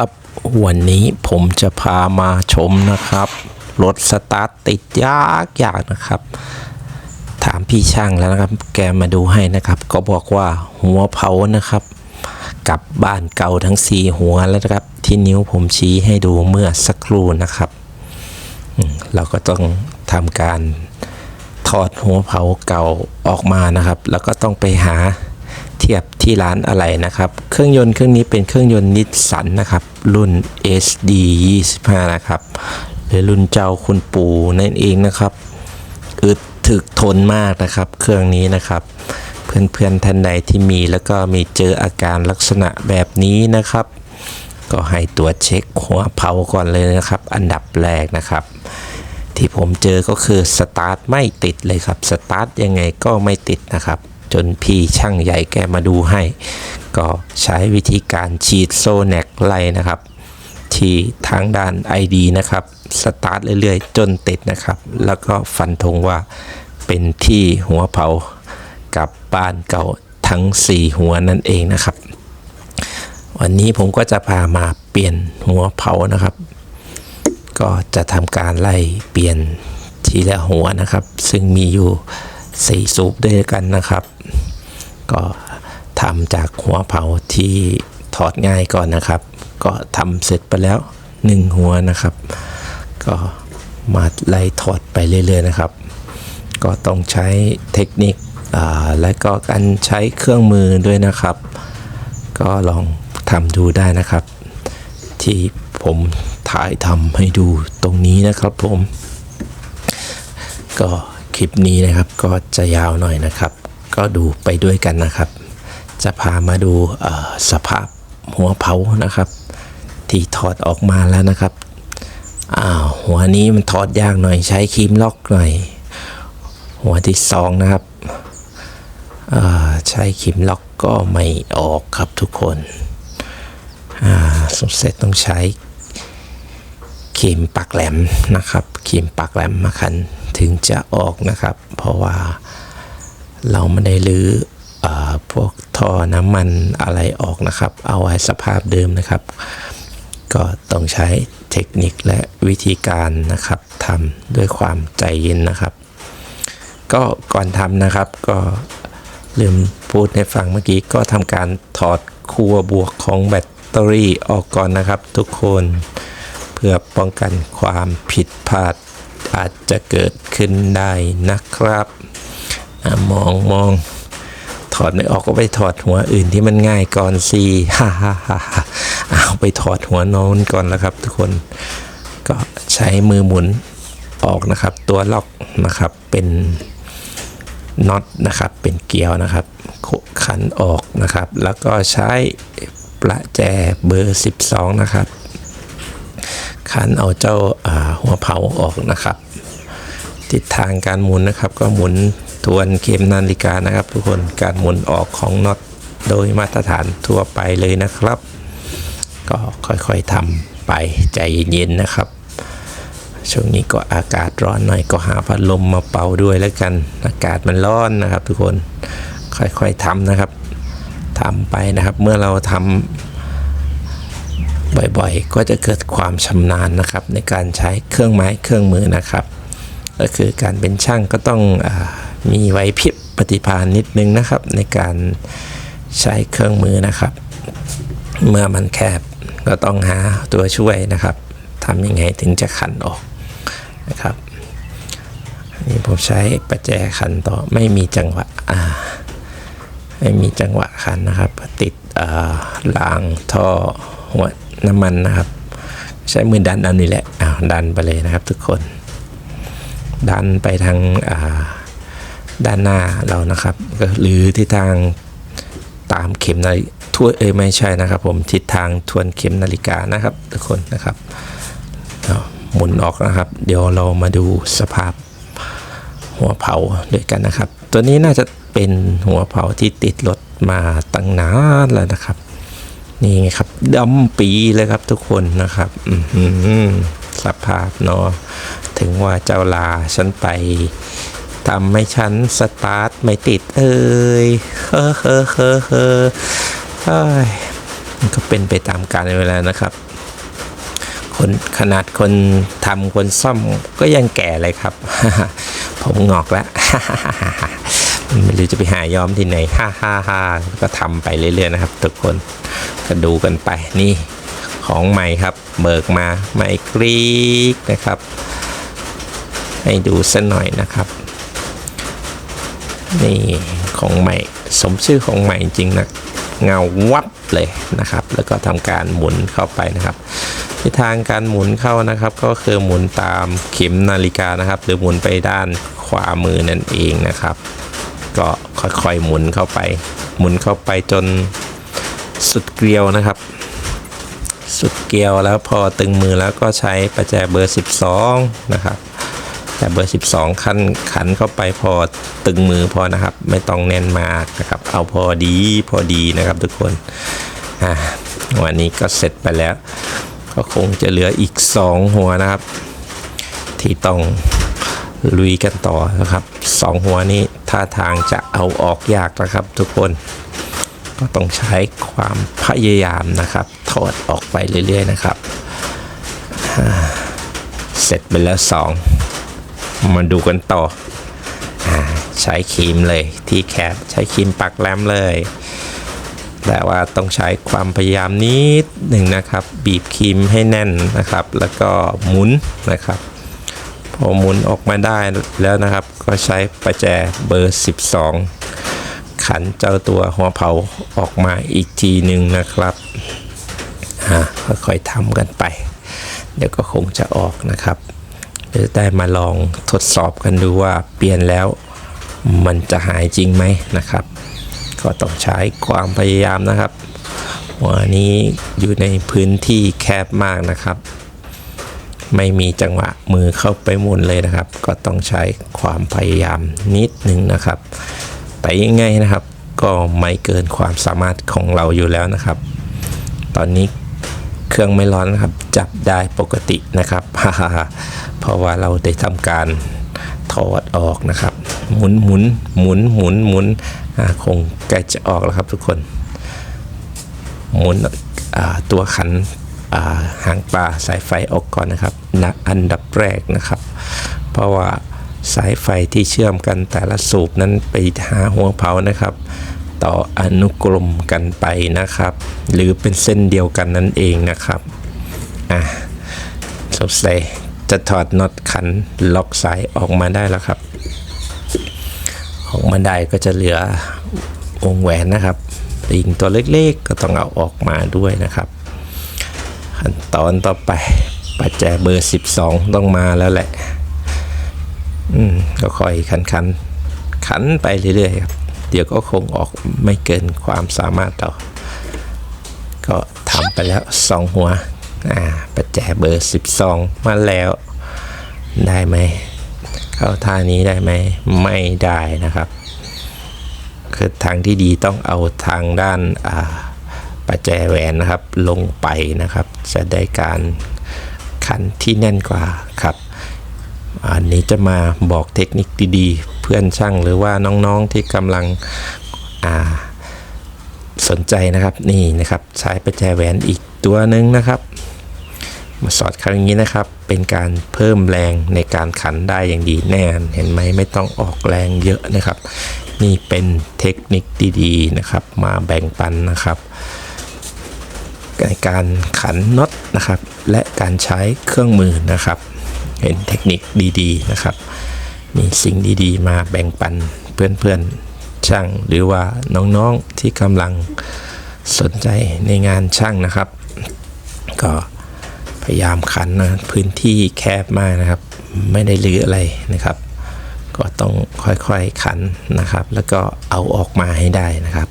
ครับ วันนี้ผมจะพามาชมนะครับ รถสตาร์ทติดยากยากนะครับ ถามพี่ช่างแล้วนะครับ แกมาดูให้นะครับ ก็บอกว่าหัวเผานะครับ กลับบ้านเก่าทั้งสี่หัวแล้วนะครับ ที่นิ้วผมชี้ให้ดูเมื่อสักครู่นะครับ เราก็ต้องทำการถอดหัวเผาเก่าออกมานะครับ แล้วก็ต้องไปหา ทียบที่ร้านอะไรนะครับ เครื่องยนต์เครื่องนี้เป็นเครื่องยนต์นิสสันนะครับ รุ่น SD 25นะครับหรือรุ่นเจ้าคุณปู่นั่นเองนะครับอึดถึกทนมากนะครับ เครื่องนี้นะครับ เพื่อนๆท่านใดที่มีแล้วก็มีเจออาการลักษณะแบบนี้นะครับ ก็ให้ตรวจเช็คหัวเผาก่อนเลยนะครับ อันดับแรกนะครับ ที่ผมเจอก็คือสตาร์ทไม่ติดเลยครับสตาร์ทยังไงก็ไม่ติดนะครับ จนพี่ช่างใหญ่แกมาดูให้ ก็ใช้วิธีการฉีดโซแนกไล่นะครับ ที่ทางด้าน ID นะครับ สตาร์ทเรื่อยๆ จนติดนะครับ แล้วก็ฟันธงว่าเป็นที่หัวเผากับบ้านเก่าทั้ง 4 หัวนั่นเองนะครับ วันนี้ผมก็จะพามาเปลี่ยนหัวเผานะครับ ก็จะทำการไล่เปลี่ยนทีละหัวนะครับ ซึ่งมีอยู่ 4 สูบด้วยกันนะครับ ก็ทำจากหัวเผาที่ถอดง่ายก่อนนะครับ ก็ทำเสร็จไปแล้ว 1 หัวนะครับ ก็มาไล่ถอดไปเรื่อยๆนะครับ ก็ต้องใช้เทคนิคและก็การใช้เครื่องมือด้วยนะครับ ก็ลองทำดูได้นะครับ ที่ผมถ่ายทำให้ดูตรงนี้นะครับผม ก็ คลิปนี้นะครับก็จะยาวหน่อยนะครับ ก็ดูไปด้วยกันนะครับ จะพามาดูสภาพหัวเผานะครับ ที่ถอดออกมาแล้วนะครับอ้าวหัวนี้มันถอดยากหน่อยใช้ครีมล็อกหน่อย หัวที่สองนะครับใช้ครีมล็อกก็ไม่ออกครับทุกคนอ่าสงสัยต้องใช้ครีมปักแหลมนะครับครีมปักแหลมมาคัน ถึงจะออกนะครับ เพราะว่าเราไม่ได้รื้อเอพวกท่อน้ำมันอะไรออกนะครับ เอาไว้สภาพเดิมนะครับ ก็ต้องใช้เทคนิคและวิธีการนะครับทำด้วยความใจเย็นนะครับ ก็ก่อนทำนะครับก็ลืมพูดให้ฟังเมื่อกี้ก็ทำการถอดขั้วบวกของแบตเตอรี่ออกก่อนนะครับ ทุกคนเพื่อป้องกันความผิดพลาด อาจจะเกิดขึ้นได้นะครับอมองมองถอดไม่ออกก็ไปถอดหัวอื่นที่มันง่ายก่อนสิฮ่าฮ่าฮ่าฮ่าเอาไปถอดหัวโน้นก่อนแล้วครับ ทุกคนก็ใช้มือหมุนออกนะครับ ตัวล็อกนะครับเป็นน็อตนะครับ เป็นเกลียวนะครับขันออกนะครับ แล้วก็ใช้ประแจเบอร์ 12 นะครับ ขันเอาเจ้าาหัวเผาออกนะครับ ทิศทางการหมุนนะครับ ก็หมุนทวนเข็มนาฬิกานะครับ ทุกคนการหมุนออกของน็อตโดยมาตรฐานทั่วไปเลยนะครับ ก็ค่อยๆทำไปใจเย็นๆนะครับช่วงนี้ก็อากาศร้อนหน่อยก็หาพัดลมมาเป่าด้วยแล้วกัน อากาศมันร้อนนะครับ ทุกคนค่อยๆทำนะครับทำไปนะครับ เมื่อเราทำ บ่อยๆ ก็จะเกิดความชำนาญนะครับ ในการใช้เครื่องไม้เครื่องมือนะครับ ก็คือการเป็นช่างก็ต้องอมีไหวพริบปฏิภาณนิดนึงนะครับ ในการใช้เครื่องมือนะครับ เมื่อมันแคบก็ต้องหาตัวช่วยนะครับทำยังไงถึงจะขันออกนะครับนี่ผมใช้ประแจขันต่อไม่มีจังหวะอ่าไม่มีจังหวะคันนะครับ ติดรางท่อหัว น้ำมันนะครับ ใช้มือดันอันนี้แหละอ้าวดันไปเลยนะครับทุกคน ดันไปทางาด้านหน้าเรานะครับก็หรือทิศทางตามเข็มนาฬิทั่วเอ้ยไม่ใช่นะครับ ผมทิศทางทวนเข็มนาฬิกานะครับ ทุกคนนะครับหมุนออกนะครับ เดี๋ยวเรามาดูสภาพหัวเผาด้วยกันนะครับ ตัวนี้น่าจะเป็นหัวเผาที่ติดรถมาตั้งนานแล้วนะครับ นี่ไงครับดำปีเลยครับทุกคนนะครับอือหือสภาพเนาะถึงว่าเจ้าลาฉันไปทำให้ฉันสตาร์ทไม่ติดเอ้ยเฮ้อเฮ้อเฮ้อเฮ้อเฮ้ยมันก็เป็นไปตามกาลเวลานะครับ คนขนาดคนทำคนซ่อมก็ยังแก่เลยครับ ผมงอกแล้วไม่รู้จะไปหาย้อมที่ไหนฮ่าฮ่าฮ่าก็ทำไปเรื่อยๆนะครับ ทุกคน ก็ดูกันไปนี่ของใหม่ครับ เบิกมาใหม่กรีกนะครับ ให้ดูสักหน่อยนะครับนี่ของใหม่สมชื่อของใหม่จริงนะเงาวับเลยนะครับ แล้วก็ทำการหมุนเข้าไปนะครับทิศทางการหมุนเข้านะครับ ก็คือหมุนตามเข็มนาฬิกานะครับ หรือหมุนไปด้านขวามือนั่นเองนะครับ ก็ค่อยๆหมุนเข้าไป หมุนเข้าไปจน สุดเกลียวนะครับ สุดเกลียวแล้วพอตึงมือแล้วก็ใช้ประแจเบอร์ 12 นะครับแต่เบอร์ 12 ขั้นขันเข้าไปพอตึงมือพอนะครับ ไม่ต้องแน่นมากนะครับ เอาพอดีพอดีนะครับทุกคนอ่าวันนี้ก็เสร็จไปแล้ว ก็คงจะเหลืออีก 2 หัวนะครับ ที่ต้องลุยกันต่อนะครับสองหัวนี้ท่าทางจะเอาออกยากนะครับทุกคน ก็ต้องใช้ความพยายามนะครับถอดออกไปเรื่อยๆนะครับ เสร็จไปแล้วสองมาดูกันต่ออใช้ครีมเลยที่แคปใช้ครีมปักแรมเลย แต่ว่าต้องใช้ความพยายามนิดหนึ่งนะครับ บีบครีมให้แน่นนะครับ แล้วก็หมุนนะครับพอหมุนออกมาได้แล้วนะครับ ก็ใช้ประแจเบอร์ 12 ขันเจ้าตัวหัวเผาออกมาอีกทีหนึ่งนะครับค่อยๆทำกันไป เดี๋ยวก็คงจะออกนะครับเดี๋ยวได้มาลองทดสอบกันดูว่าเปลี่ยนแล้วมันจะหายจริงไหมนะครับ ก็ต้องใช้ความพยายามนะครับหัวนี้อยู่ในพื้นที่แคบมากนะครับ ไม่มีจังหวะมือเข้าไปหมุนเลยนะครับ ก็ต้องใช้ความพยายามนิดหนึ่งนะครับ แต่ยังไงนะครับ ก็ไม่เกินความสามารถของเราอยู่แล้วนะครับ ตอนนี้เครื่องไม่ร้อนนะครับ จับได้ปกตินะครับ เพราะว่าเราได้ทำการถอดออกนะครับ หมุนหมุนหมุนหมุนหมุนคงใกล้จะออกแล้วครับทุกคน หมุนตัวขันหางปลาสายไฟออกก่อนนะครับ อันดับแรกนะครับ เพราะว่า สายไฟที่เชื่อมกันแต่ละสูบนั้นไปหาหัวเผานะครับ ต่ออนุกรมกันไปนะครับ หรือเป็นเส้นเดียวกันนั่นเองนะครับอะสงสัยจะถอดน็อตขันล็อกสายออกมาได้แล้วครับ ออกมาได้ก็จะเหลือวงแหวนนะครับลิงตัวเล็กๆก็ต้องเอาออกมาด้วยนะครับขั้นตอนต่อไปปัจแจเบอร์ 12 ต้องมาแล้วแหละ อืมก็ค่อยขันขันๆขันไปเรื่อยๆครับเดี๋ยวก็คงออกไม่เกินความสามารถต่อ ก็ทำไปแล้ว2หัวอ่าปัจแจเบอร์12มาแล้วได้ไหม เข้าท่านี้ได้ไหมไม่ได้นะครับคือทางที่ดีต้องเอาทางด้านอ่าประแจแหวนนะครับลงไปนะครับ จะได้การขันที่แน่นกว่าครับ อันนี้จะมาบอกเทคนิคดีๆ เพื่อนช่างหรือว่าน้องๆที่กำลังสนใจนะครับนี่นะครับใช้ประแจแหวนอีกตัวหนึ่งนะครับ มาสอดครั้งนี้นะครับ เป็นการเพิ่มแรงในการขันได้อย่างดีแน่นเห็นไหมไม่ต้องออกแรงเยอะนะครับ นี่เป็นเทคนิคดีๆนะครับ มาแบ่งปันนะครับในการขันน็อตนะครับ และการใช้เครื่องมือนะครับ เห็นเทคนิคดีๆนะครับ มีสิ่งดีๆ มาแบ่งปันเพื่อนๆช่าง หรือว่าน้องๆที่กำลังสนใจในงานช่างนะครับ ก็พยายามขันนะพื้นที่แคบมากนะครับ ไม่ได้เหลืออะไรนะครับ ก็ต้องค่อยๆขันนะครับ แล้วก็เอาออกมาให้ได้นะครับ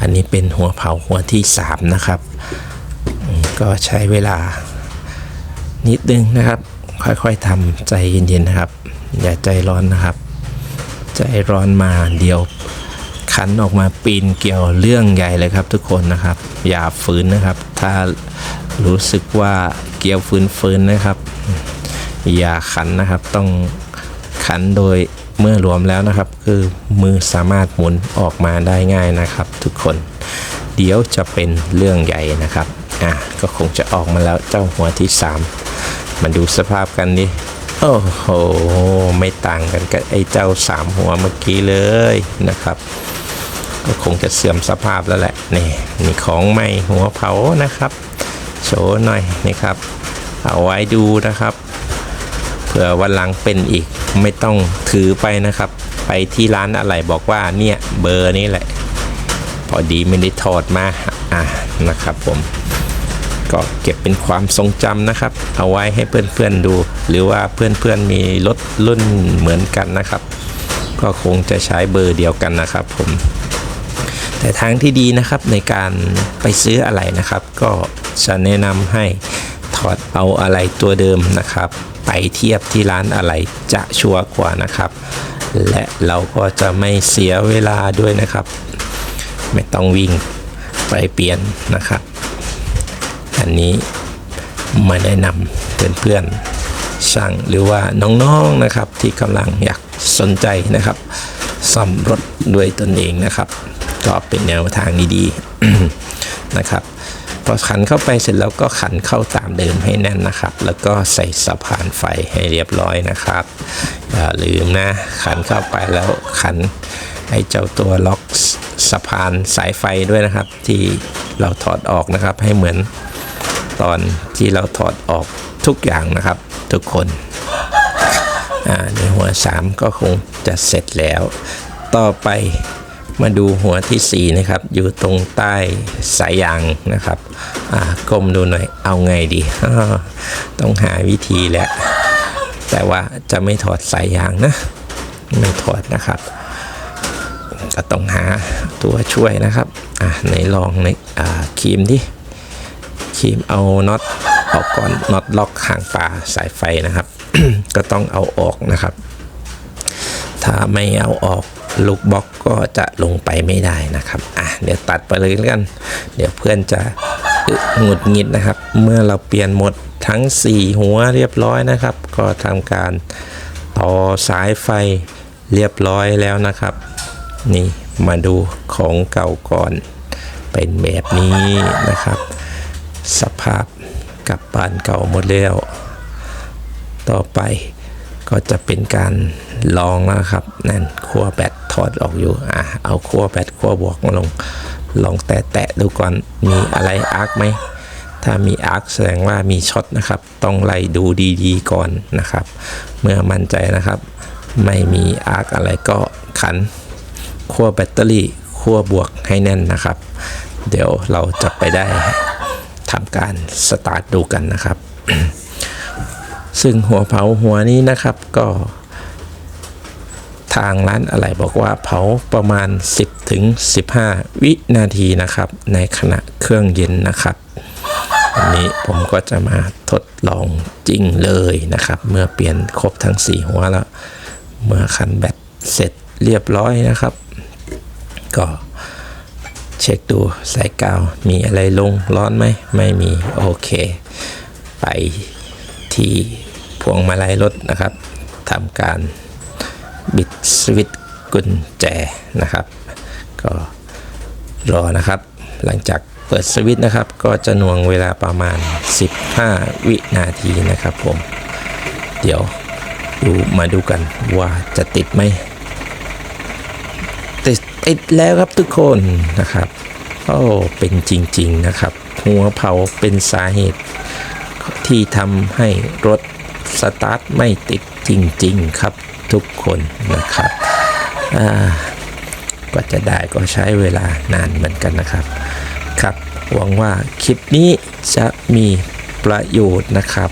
อันนี้เป็นหัวเผาหัวที่ 3 นะครับ ก็ใช้เวลานิดนึงนะครับ ค่อยๆทำใจเย็นๆนะครับ อย่าใจร้อนนะครับ ใจร้อนมาเดียวขันออกมาปีนเกี่ยวเรื่องใหญ่เลยครับทุกคนนะครับ อย่าฝืนนะครับ ถ้ารู้สึกว่าเกี่ยวฝืนๆนะครับ อย่าขันนะครับต้องขันโดยเมื่อรวมแล้วนะครับ คือมือสามารถหมุนออกมาได้ง่ายนะครับ ทุกคนเดี๋ยวจะเป็นเรื่องใหญ่นะครับอะก็คงจะออกมาแล้วเจ้าหัวที่ 3 มาดูสภาพกันดิโอ้โห ไม่ต่างกันกับไอ้เจ้าสามหัวเมื่อกี้เลยนะครับ ก็คงจะเสื่อมสภาพแล้วแหละนี่นี่ของใหม่หัวเผานะครับ โชว์หน่อยนี่ครับ เอาไว้ดูนะครับเผื่อวันหลังเป็นอีกไม่ต้องถือไปนะครับ ไปที่ร้านอะไรบอกว่าเนี่ยเบอร์นี้แหละ พอดีไม่ได้ถอดมาอะนะครับผม ก็เก็บเป็นความทรงจำนะครับ เอาไว้ให้เพื่อนๆดู หรือว่าเพื่อนๆมีรถรุ่นเหมือนกันนะครับ ก็คงจะใช้เบอร์เดียวกันนะครับผมแต่ทางที่ดีนะครับในการไปซื้ออะไรนะครับ ก็จะแนะนำให้ถอดเอาอะไรตัวเดิมนะครับ ไปเทียบที่ร้านอะไรจะชัวร์กว่านะครับ และเราก็จะไม่เสียเวลาด้วยนะครับ ไม่ต้องวิ่งไปเปลี่ยนนะครับ อันนี้มาแนะนำเพื่อนๆช่างหรือว่าน้องๆนะครับที่กำลังอยากสนใจนะครับซ่อมรถด้วยตนเองนะครับ ก็เป็นแนวทางดีๆนะครับพอขันเข้าไปเสร็จแล้วก็ขันเข้าตามเดิมให้แน่นนะครับ แล้วก็ใส่สะพานไฟให้เรียบร้อยนะครับอย่าลืมนะขันเข้าไปแล้วขันให้เจ้าตัวล็อกสะพานสายไฟด้วยนะครับ ที่เราถอดออกนะครับให้เหมือน ตอนที่เราถอดออกทุกอย่างนะครับ ทุกคนในหัว 3 ก็คงจะเสร็จแล้ว ต่อไปมาดูหัวทีสี่ 4 นะครับ อยู่ตรงใต้สายยางนะครับก้มดูหน่อยเอาไงดี ต้องหาวิธีแหละแต่ว่าจะไม่ถอดสายยางนะ ไม่ถอดนะครับก็ต้องหาตัวช่วยนะครับอะไหนลองในครีมดิ ครีมเอาน็อตออกก่อนน็อตล็อกหางปลาสายไฟนะครับ ก็ต้องเอาออกนะครับ ถ้าไม่เอาออกลูกบล็อกก็จะลงไปไม่ได้นะครับอะเดี๋ยวตัดไปเลยกัน เดี๋ยวเพื่อนจะหงุดหงิดนะครับ เมื่อเราเปลี่ยนหมดทั้ง 4 หัวเรียบร้อยนะครับ ก็ทำการต่อสายไฟเรียบร้อยแล้วนะครับ นี่มาดูของเก่าก่อนเป็นแบบนี้นะครับ สภาพกับบ้านเก่าหมดแล้ว ต่อไปก็จะเป็นการลองนะครับ นั่นขั้วแบตถอดออกอยู่อะเอาขั้วแบตขั้วบวกมาลง ลองแตะๆดูก่อนมีอะไรอาร์คไหมถ้ามีอาร์คแสดงว่ามีช็อตนะครับ ต้องไล่ดูดีๆก่อนนะครับ เมื่อมั่นใจนะครับ ไม่มีอาร์คอะไรก็ขันขั้วแบตเตอรี่ขั้วบวกให้แน่นนะครับ เดี๋ยวเราจะไปได้ ทำการสตาร์ทดูกันนะครับ ซึ่งหัวเผาหัวนี้นะครับก็ทางร้านอะไรบอกว่าเผาประมาณ 10ถึง15 วินาทีนะครับ ในขณะเครื่องเย็นนะครับอันนี้ผมก็จะมาทดลองจริงเลยนะครับ เมื่อเปลี่ยนครบทั้ง 4 หัวแล้ว เมื่อคันแบตเสร็จเรียบร้อยนะครับ ก็ เช็คดูสายกาวมีอะไรลงร้อนไหมไม่มีโอเค ไปที่พวงมาลัยรถนะครับทำการบิดสวิตช์กุญแจนะครับ ก็รอนะครับ หลังจากเปิดสวิตช์นะครับ ก็จะน่วงเวลาประมาณ 15 วินาทีนะครับผม เดี๋ยวดูมาดูกันว่าจะติดไหมติด ติดแล้วครับทุกคนนะครับโอ้เป็นจริงๆนะครับ หัวเผาเป็นสาเหตุ ที่ทำให้รถสตาร์ทไม่ติดจริงๆครับทุกคนนะครับกว่าจะได้ก็ใช้เวลานานเหมือนกันนะครับ ครับ หวังว่าคลิปนี้จะมีประโยชน์นะครับ